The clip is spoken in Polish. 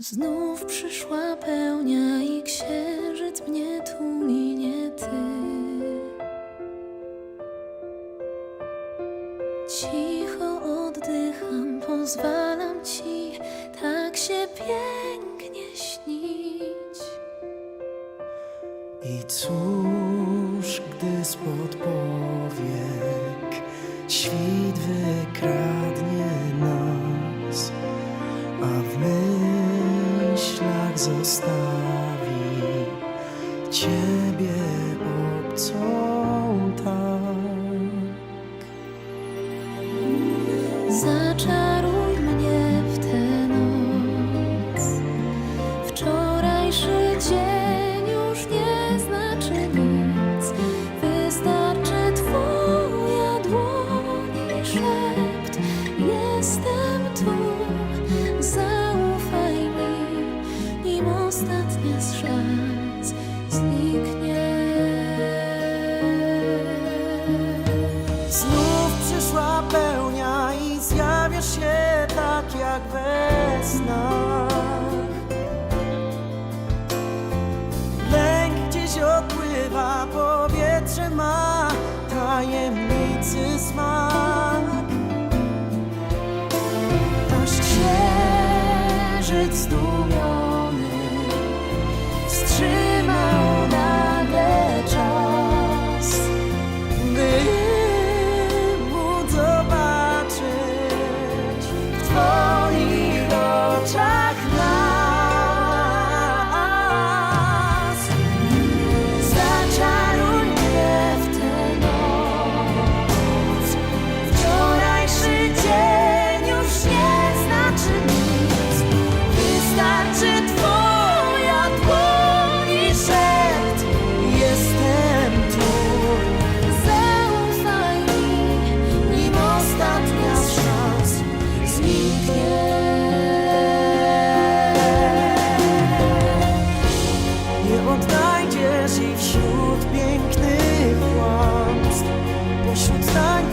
Znów przyszła pełnia i księżyc mnie tuli, nie ty. Cicho oddycham, pozwalam ci tak się pięknie śnić. I cóż, zostawi Ciebie obcą tak. Ostatnia z szans zniknie. Znów przyszła pełnia i zjawiasz się tak jak we. nie odnajdziesz i wśród pięknych kłamstw, pośród tań